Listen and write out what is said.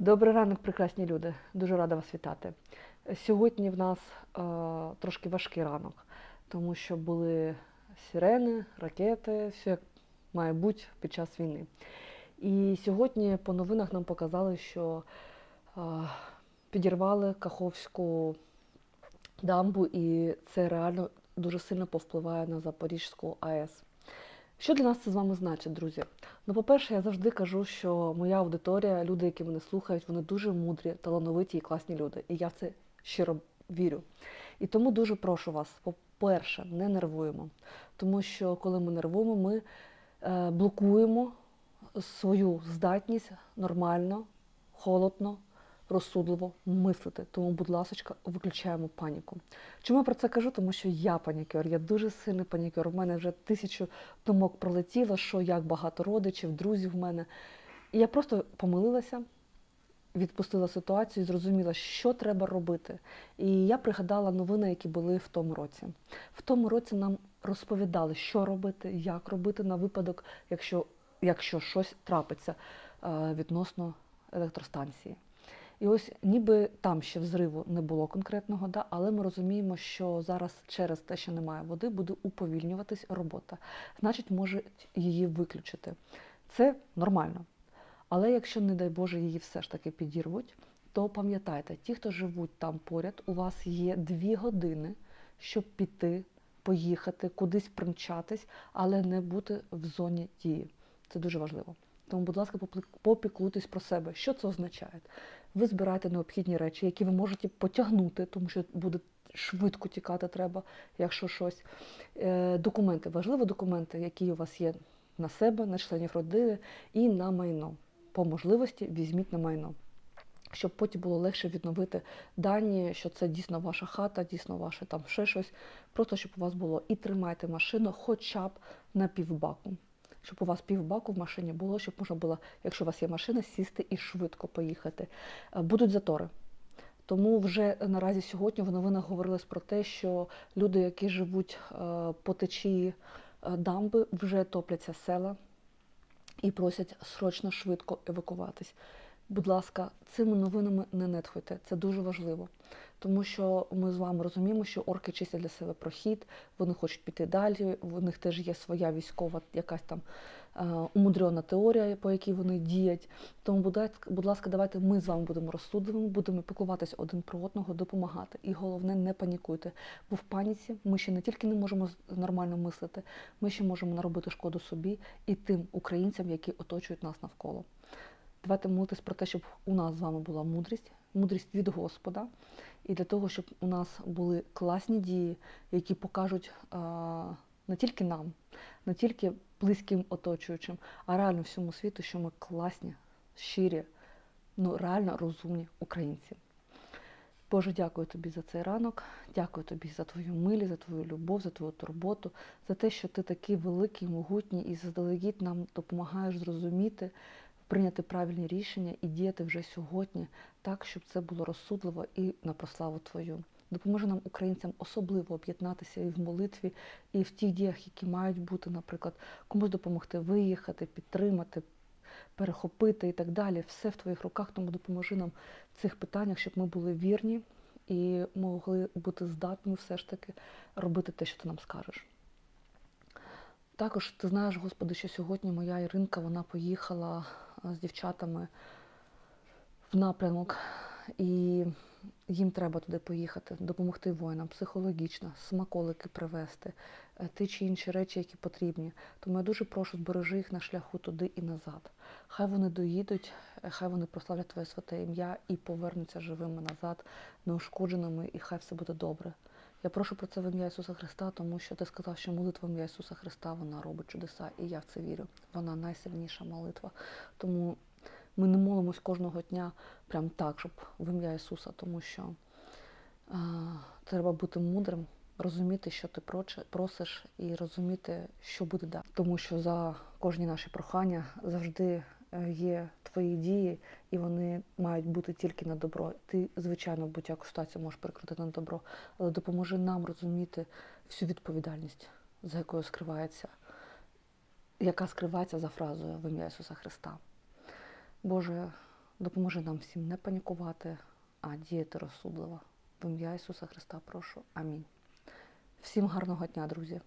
Добрий ранок, прекрасні люди. Дуже рада вас вітати. Сьогодні в нас е, трошки важкий ранок, тому що були сирени, ракети, все як має бути під час війни. І сьогодні по новинах нам показали, що е, підірвали Каховську дамбу, і це реально дуже сильно повпливає на Запорізьку АЕС. Що для нас це з вами значить, друзі? Ну, по-перше, я завжди кажу, що моя аудиторія, люди, які мене слухають, вони дуже мудрі, талановиті і класні люди. І я в це щиро вірю. І тому дуже прошу вас, по-перше, не нервуємо. Тому що коли ми нервуємо, ми е, блокуємо свою здатність нормально, холодно, розсудливо мислити. Тому, будь ласка, виключаємо паніку. Чому я про це кажу? Тому що я панікер, я дуже сильний панікер. У мене вже тисячу думок пролетіло, що як багато родичів, друзів в мене. І я просто помилилася, відпустила ситуацію і зрозуміла, що треба робити. І я пригадала новини, які були в тому році. В тому році нам розповідали, що робити, як робити на випадок, якщо, якщо щось трапиться е, відносно електростанції. І ось ніби там ще взриву не було конкретного, да, але ми розуміємо, що зараз через те, що немає води, буде уповільнюватись робота. Значить, може її виключити. Це нормально. Але якщо, не дай Боже, її все ж таки підірвуть, то пам'ятайте, ті, хто живуть там поряд, у вас є дві години, щоб піти, поїхати, кудись примчатись, але не бути в зоні дії. Це дуже важливо. Тому, будь ласка, попіклуйтесь про себе. Що це означає? Ви збираєте необхідні речі, які ви можете потягнути, тому що буде швидко тікати треба, якщо щось. Е, Документи, важливі документи, які у вас є на себе, на членів родини і на майно. По можливості візьміть на майно. Щоб потім було легше відновити дані, що це дійсно ваша хата, дійсно ваше там ще щось. Просто щоб у вас було і тримайте машину хоча б на півбаку. Щоб у вас півбаку в машині було, щоб можна було, якщо у вас є машина, сісти і швидко поїхати. Е, Будуть затори. Тому вже наразі сьогодні в новинах говорилось про те, що люди, які живуть е, по течії е, дамби, вже топляться села і просять срочно швидко евакуватись. Будь ласка, цими новинами не нетхуйте, це дуже важливо. Тому що ми з вами розуміємо, що орки чистять для себе прохід, вони хочуть піти далі, в них теж є своя військова якась там е, умудрена теорія, по якій вони діють. Тому, будь ласка, давайте ми з вами будемо розсудливими, будемо піклуватися один про одного, допомагати. І головне, не панікуйте. Бо в паніці ми ще не тільки не можемо нормально мислити, ми ще можемо наробити шкоду собі і тим українцям, які оточують нас навколо. Давайте молитись про те, щоб у нас з вами була мудрість, мудрість від Господа, і для того, щоб у нас були класні дії, які покажуть не тільки нам, не тільки близьким оточуючим, а реально всьому світу, що ми класні, щирі, ну реально розумні українці. Боже, дякую тобі за цей ранок, дякую тобі за твою милість, за твою любов, за твою турботу, за те, що ти такий великий, могутній і заздалегідь нам допомагаєш зрозуміти, прийняти правильні рішення і діяти вже сьогодні так, щоб це було розсудливо і на прославу Твою. Допоможи нам, українцям, особливо об'єднатися і в молитві, і в тих діях, які мають бути, наприклад, комусь допомогти виїхати, підтримати, перехопити і так далі. Все в твоїх руках, тому допоможи нам в цих питаннях, щоб ми були вірні і могли бути здатні все ж таки робити те, що ти нам скажеш. Також ти знаєш, Господи, що сьогодні моя Іринка вона поїхала з дівчатами в напрямок, і їм треба туди поїхати, допомогти воїнам психологічно, смаколики привезти, е, ті чи інші речі, які потрібні. Тому я дуже прошу, збережи їх на шляху туди і назад. Хай вони доїдуть, е, хай вони прославлять Твоє святе ім'я і повернуться живими назад, неушкодженими, і хай все буде добре. Я прошу про це в ім'я Ісуса Христа, тому що ти сказав, що молитва в ім'я Ісуса Христа вона робить чудеса, і я в це вірю. Вона найсильніша молитва. Тому ми не молимось кожного дня прям так, щоб в ім'я Ісуса, тому що а, треба бути мудрим, розуміти, що ти просиш, і розуміти, що буде далі. Тому що за кожні наші прохання завжди е, є твої дії, і вони мають бути тільки на добро. Ти, звичайно, в будь-яку ситуацію можеш перекрутити на добро, але допоможи нам розуміти всю відповідальність, за якою скривається, яка скривається за фразою в ім'я Ісуса Христа. Боже, допоможи нам всім не панікувати, а діяти розсудливо. В ім'я Ісуса Христа прошу. Амінь. Всім гарного дня, друзі!